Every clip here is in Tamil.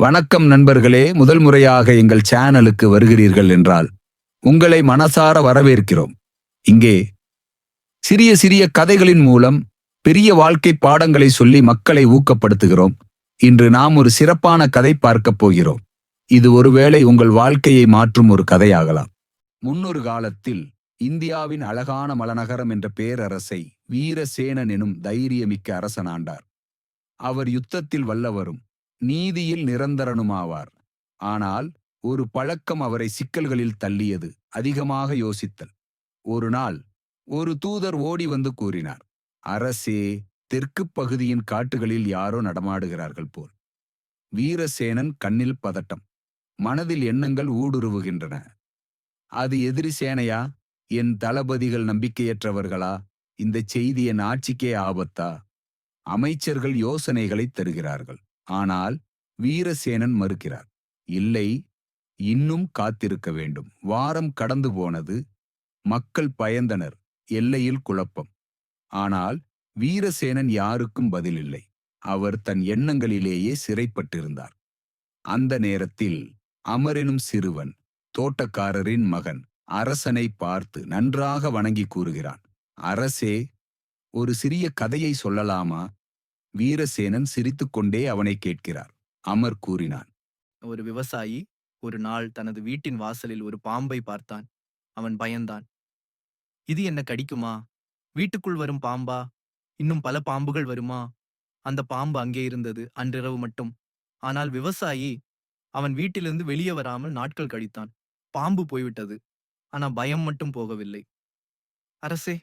வணக்கம் நண்பர்களே முதல் முறையாக எங்கள் சேனலுக்கு வருகிறீர்கள் என்றால் உங்களை மனசார வரவேற்கிறோம். இங்கே சிறிய சிறிய கதைகளின் மூலம் பெரிய வாழ்க்கை பாடங்களை சொல்லி மக்களை ஊக்கப்படுத்துகிறோம். இன்று நாம் ஒரு சிறப்பான கதை பார்க்கப் போகிறோம். இது ஒருவேளை உங்கள் வாழ்க்கையை மாற்றும் ஒரு கதையாகலாம். முன்னொரு காலத்தில் இந்தியாவின் அழகான மலநகரம் என்ற பேரரசை வீரசேனன் எனும் தைரியமிக்க அரசன் ஆண்டார். அவர் யுத்தத்தில் வல்லவரும் நீதியில் நிரந்தரனுமாவார். ஆனால் ஒரு பழக்கம் அவரை சிக்கல்களில் தள்ளியது. அதிகமாக யோசித்தல். ஒரு நாள் ஒரு தூதர் ஓடி வந்து கூறினார் அரசே தெற்குப் பகுதியின் காட்டுகளில் யாரோ நடமாடுகிறார்கள் போல். வீரசேனன் கண்ணில் பதட்டம். மனதில் எண்ணங்கள் ஊடுருவுகின்றன. அது எதிரி சேனையா? என் தளபதிகள் நம்பிக்கையற்றவர்களா? இந்த செய்தி என் ஆட்சிக்கே ஆபத்தா? அமைச்சர்கள் யோசனைகளை தருகிறார்கள். ஆனால் வீரசேனன் மறுக்கிறார் இல்லை இன்னும் காத்திருக்க வேண்டும். வாரம் கடந்து போனது மக்கள் பயந்தனர் எல்லையில் குழப்பம். ஆனால் வீரசேனன் யாருக்கும் பதிலில்லை. அவர் தன் எண்ணங்களிலேயே சிறைப்பட்டிருந்தார். அந்த நேரத்தில் அமரெனும் சிறுவன் தோட்டக்காரரின் மகன் அரசனை பார்த்து நன்றாக வணங்கி கூறுகிறான் அரசே ஒரு சிறிய கதையை சொல்லலாமா? வீரசேனன் சிரித்துக்கொண்டே அவனை கேட்கிறார். அமர் கூறினான் ஒரு விவசாயி ஒரு நாள் தனது வீட்டின் வாசலில் ஒரு பாம்பை பார்த்தான். அவன் பயந்தான். இது என்ன கடிக்குமா? வீட்டுக்குள் வரும் பாம்பா? இன்னும் பல பாம்புகள் வருமா? அந்த பாம்பு அங்கே இருந்தது அன்றிரவு மட்டும். ஆனால் விவசாயி அவன் வீட்டிலிருந்து வெளியே வராமல் நாட்கள் கழித்தான். பாம்பு போய்விட்டது. ஆனா பயம் மட்டும் போகவில்லை. அரசே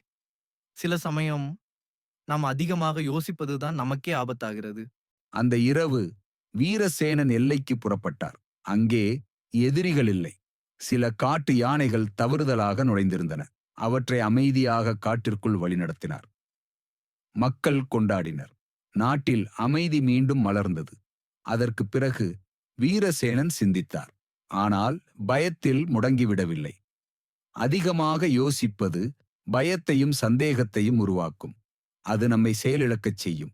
சில சமயம் நாம் அதிகமாக யோசிப்பதுதான் நமக்கே ஆபத்தாகிறது. அந்த இரவு வீரசேனன் எல்லைக்கு புறப்பட்டார். அங்கே எதிரிகள் இல்லை. சில காட்டு யானைகள் தவறுதலாக நுழைந்திருந்தன. அவற்றை அமைதியாக காட்டிற்குள் வழிநடத்தினார் மக்கள் கொண்டாடினர். நாட்டில் அமைதி மீண்டும் மலர்ந்தது. அதற்கு பிறகு வீரசேனன் சிந்தித்தார். ஆனால் பயத்தில் முடங்கிவிடவில்லை. அதிகமாக யோசிப்பது பயத்தையும் சந்தேகத்தையும் உருவாக்கும். அது நம்மை செயலிழக்கச் செய்யும்.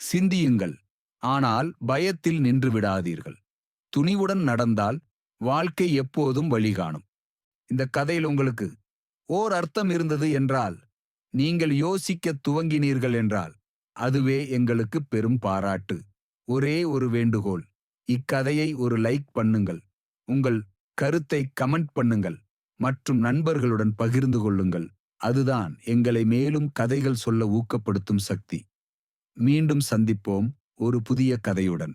சிந்தியுங்கள். ஆனால் பயத்தில் நின்று விடாதீர்கள். துணிவுடன் நடந்தால் வாழ்க்கை எப்போதும் வழிகாணும். இந்த கதையில் உங்களுக்கு ஓர் அர்த்தம் இருந்தது என்றால் நீங்கள் யோசிக்க துவங்கினீர்கள் என்றால் அதுவே எங்களுக்கு பெரும் பாராட்டு. ஒரே ஒரு வேண்டுகோள். இக்கதையை ஒரு லைக் பண்ணுங்கள். உங்கள் கருத்தை கமெண்ட் பண்ணுங்கள். மற்றும் நண்பர்களுடன் பகிர்ந்து கொள்ளுங்கள். அதுதான் எங்களை மேலும் கதைகள் சொல்ல ஊக்கப்படுத்தும் சக்தி. மீண்டும் சந்திப்போம். ஒரு புதிய கதையுடன்.